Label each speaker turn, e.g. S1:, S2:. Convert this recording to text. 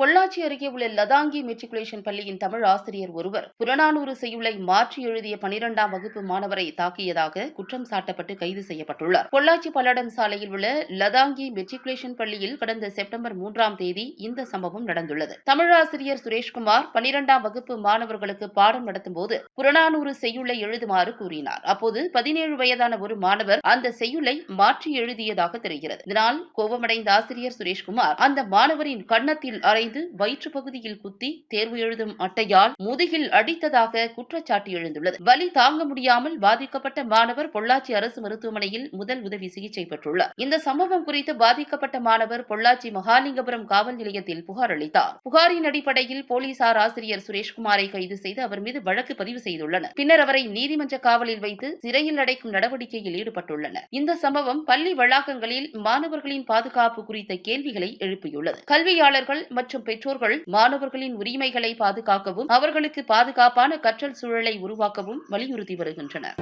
S1: பொள்ளாச்சி அருகே உள்ள லதாங்கி மெட்ரிகுலேஷன் பள்ளியின் தமிழ் ஆசிரியர் ஒருவர் புறநானூறு செய்யுளை மாற்றி எழுதிய பனிரெண்டாம் வகுப்பு மாணவரை தாக்கியதாக குற்றம் சாட்டப்பட்டு கைது செய்யப்பட்டுள்ளார். பொள்ளாச்சி பல்லடம் சாலையில் உள்ள லதாங்கி மெட்ரிகுலேஷன் பள்ளியில் கடந்த செப்டம்பர் மூன்றாம் தேதி இந்த சம்பவம் நடந்துள்ளது. தமிழாசிரியர் சுரேஷ்குமார் பனிரெண்டாம் வகுப்பு மாணவர்களுக்கு பாடம் நடத்தும்போது புறநானூறு செய்யுளை எழுதுமாறு கூறினார். அப்போது பதினேழு வயதான ஒரு மாணவர் அந்த செய்யுளை மாற்றி எழுதியதாக தெரிகிறது. இதனால் கோபமடைந்த ஆசிரியர் சுரேஷ்குமார் அந்த மாணவரின் கன்னத்தில் அறை அறைந்து வயிற்று பகுதியில் குத்தி தேர்வு எழுதும் அட்டையால் முதுகில் அடித்ததாக குற்றச்சாட்டு எழுந்துள்ளது. வலி தாங்க முடியாமல் பாதிக்கப்பட்ட மாணவர் பொள்ளாச்சி அரசு மருத்துவமனையில் முதல் உதவி சிகிச்சை பெற்றுள்ளார். இந்த சம்பவம் குறித்து பாதிக்கப்பட்ட மாணவர் பொள்ளாச்சி மகாலிங்கபுரம் காவல் நிலையத்தில் புகார் அளித்தார். புகாரின் அடிப்படையில் போலீசார் ஆசிரியர் சுரேஷ்குமாரை கைது செய்து அவர் மீது வழக்கு பதிவு செய்துள்ளனர். பின்னர் அவரை நீதிமன்ற காவலில் வைத்து சிறையில் அடைக்கும் நடவடிக்கையில் ஈடுபட்டுள்ளனர். இந்த சம்பவம் பள்ளி வளாகங்களில் மாணவர்களின் பாதுகாப்பு குறித்த கேள்விகளை எழுப்பியுள்ளது. கல்வியாளர்கள் மற்றும் மற்றும் பெற்றோர்கள் மாணவர்களின் உரிமைகளை பாதுகாக்கவும் அவர்களுக்கு பாதுகாப்பான கற்றல் சூழலை உருவாக்கவும் வலியுறுத்தி வருகின்றனர்.